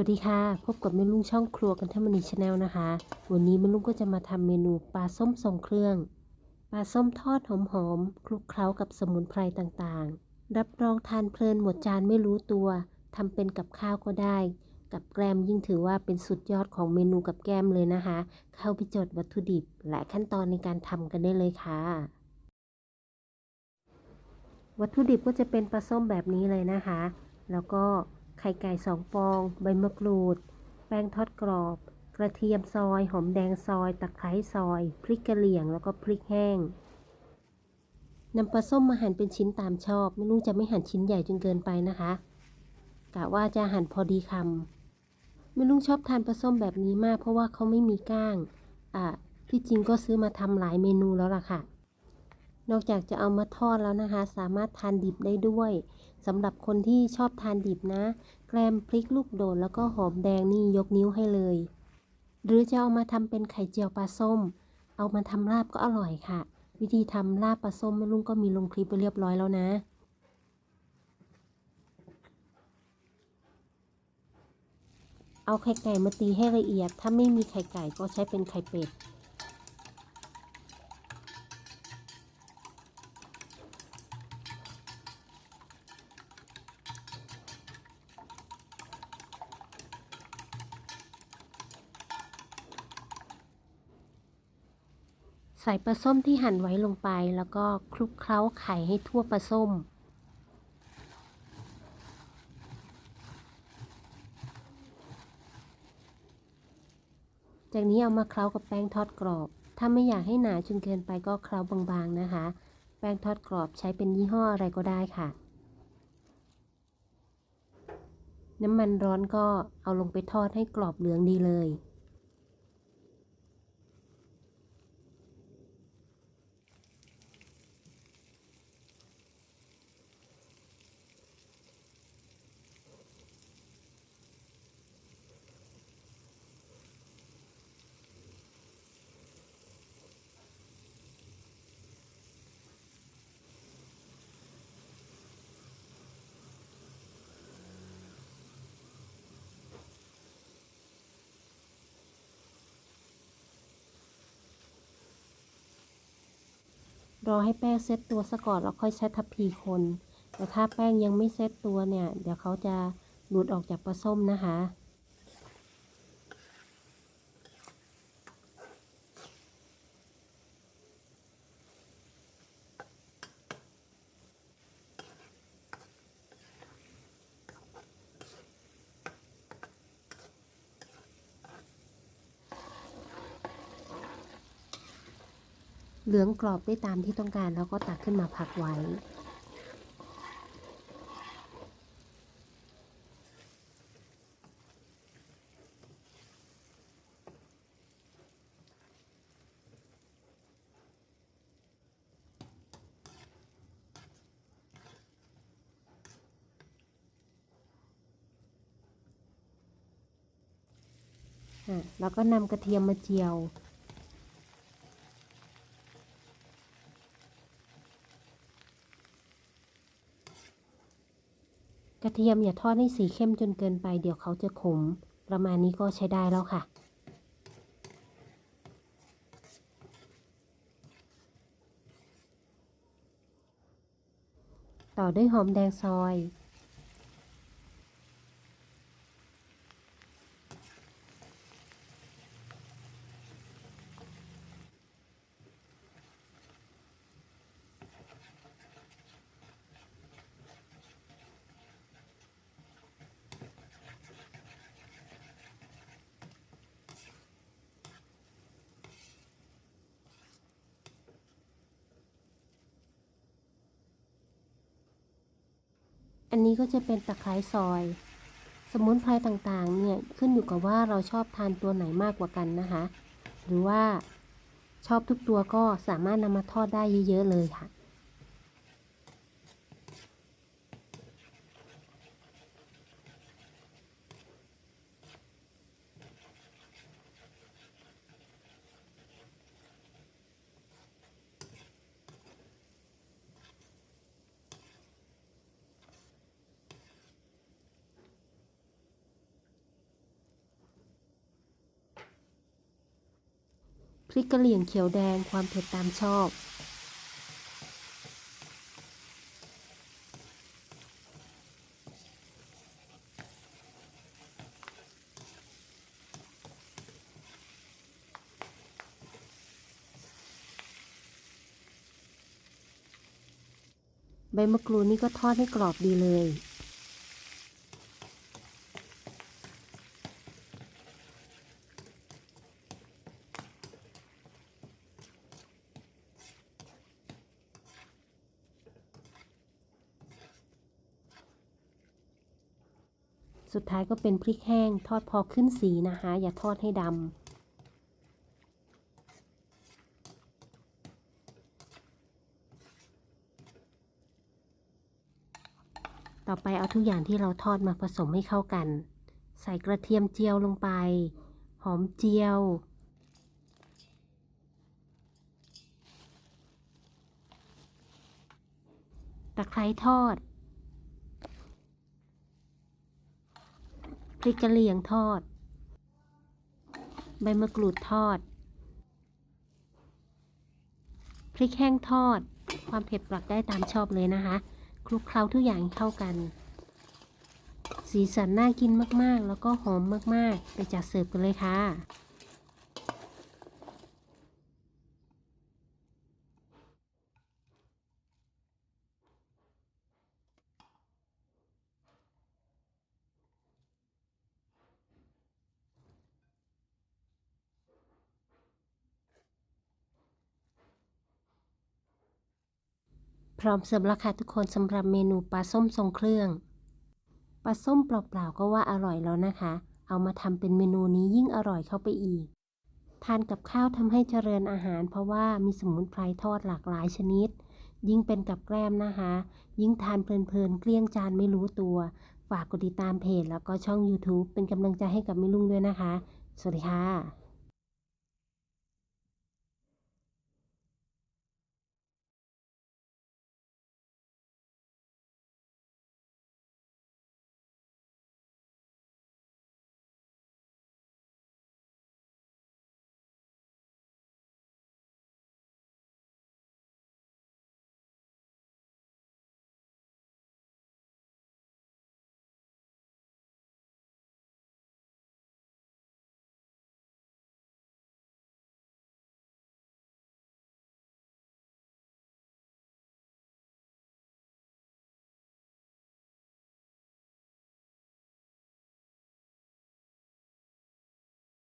วัสดีค่ะ พบกับแม่ลุงช่องครัวกันทมณีชาแนลนะคะ วันนี้แม่ลุงก็จะมาทำเมนูปลาส้มทรงเครื่อง ปลาส้มทอดหอมๆ คลุกเคล้ากับสมุนไพรต่างๆ รับรองทานเพลินหมดจานไม่รู้ตัวทำเป็นกับข้าวก็ได้ กับแกล้มยิ่งถือว่าเป็นสุดยอดของเมนูกับแกล้มเลยนะคะ เข้าไปจดวัตถุดิบและขั้นตอนในการทำกันได้เลยค่ะ วัตถุดิบก็จะเป็นปลาส้มแบบนี้เลยนะคะ แล้วก็ ข่ไก่สองฟอง ใบมะกรูด แป้งทอดกรอบ กระเทียมซอย หอมแดงซอย ตะไคร้ซอย พริกกะเหรี่ยง แล้วก็พริกแห้งนำปลาส้มมาหั่นเป็นชิ้นตามชอบ ไม่รู้จะไม่หั่นชิ้นใหญ่จนเกินไปนะคะกะว่าจะหั่นพอดีคำไม่ลุงชอบทานปลาส้มแบบนี้มาก เพราะว่าเขาไม่มีก้าง อะที่จริงก็ซื้อมาทำหลายเมนูแล้วล่ะค่ะ นอกจากจะเอามาทอดแล้วนะคะ สามารถทานดิบได้ด้วยสำหรับคนที่ชอบทานดิบนะ แกลมพริกลูกโดดแล้วก็หอมแดงนี่ยกนิ้วให้เลย หรือจะเอามาทำเป็นไข่เจียวปลาส้ม เอามาทำลาบก็อร่อยค่ะ วิธีทำลาบปลาส้มแม่ลุงก็มีลงคลิปไปเรียบร้อยแล้วนะเอาไข่ไก่มาตีให้ละเอียด ถ้าไม่มีไข่ไก่ก็ใช้เป็นไข่เป็ด ส่ปลาส้มที่หั่นไว้ลงไป แล้วก็คลุกเคล้าไข่ให้ทั่วปลาส้ม จากนี้เอามาเคล้ากับแป้งทอดกรอบ ถ้าไม่อยากให้หนาจนเกินไปก็เคล้าบางๆนะคะ แป้งทอดกรอบใช้เป็นยี่ห้ออะไรก็ได้ค่ะ น้ำมันร้อนก็เอาลงไปทอดให้กรอบเหลืองดีเลย รอให้แป้งเซ็ตตัวซะก่อนแล้วค่อยใช้ทัพพีคน แต่ถ้าแป้งยังไม่เซ็ตตัวเนี่ย เดี๋ยวเขาจะหลุดออกจากปลาส้มนะคะ เหลืองกรอบได้ตามที่ต้องการแล้วก็ตักขึ้นมาพักไว้อะแล้วก็นำกระเทียมมาเจียว กระ เทียมอย่าทอดให้สีเข้มจนเกินไป เดี๋ยวเขาจะขม ประมาณนี้ก็ใช้ได้แล้วค่ะ ต่อด้วยหอมแดงซอย อันนี้ก็จะเป็นตะไคร้ซอย สมุนไพรต่างๆ เนี่ยขึ้นอยู่กับว่าเราชอบทานตัวไหนมากกว่ากันนะคะ หรือว่าชอบทุกตัวก็สามารถนำมาทอดได้เยอะๆเลยค่ะ ริกกะเหรี่ยงเขียวแดงความเผ็ดตามชอบ ใบมะกรูดนี่ก็ทอดให้กรอบดีเลย สุดท้ายก็เป็นพริกแห้ง ทอดพอขึ้นสีนะคะ อย่าทอดให้ดำต่อไปเอาทุกอย่างที่เราทอดมาผสมให้เข้ากัน ใส่กระเทียมเจียวลงไป หอมเจียว ตะไคร้ทอด ริกกะเหรี่ยงทอด ใบมะกรูดทอด พริกแห้งทอด ความเผ็ดปรับได้ตามชอบเลยนะคะ คลุกเคล้าทุกอย่างเข้ากัน สีสันน่ากินมากๆ แล้วก็หอมมากๆ ไปจัดเสิร์ฟกันเลยค่ะ พร้อมเสิร์ฟแล้วค่ะทุกคนสำหรับเมนูปลาส้มทรงเครื่องปลาส้มเปล่าๆก็ว่าอร่อยแล้วนะคะ เอามาทำเป็นเมนูนี้ยิ่งอร่อยเข้าไปอีก ทานกับข้าวทำให้เจริญอาหาร เพราะว่ามีสมุนไพรทอดหลากหลายชนิด ยิ่งเป็นกับแกล้มนะคะ ยิ่งทานเพลินๆเกลี้ยงจานไม่รู้ตัว ฝากกดติดตามเพจแล้วก็ช่อง YouTube เป็นกำลังใจให้กับแม่ลุงด้วยนะคะ สวัสดีค่ะ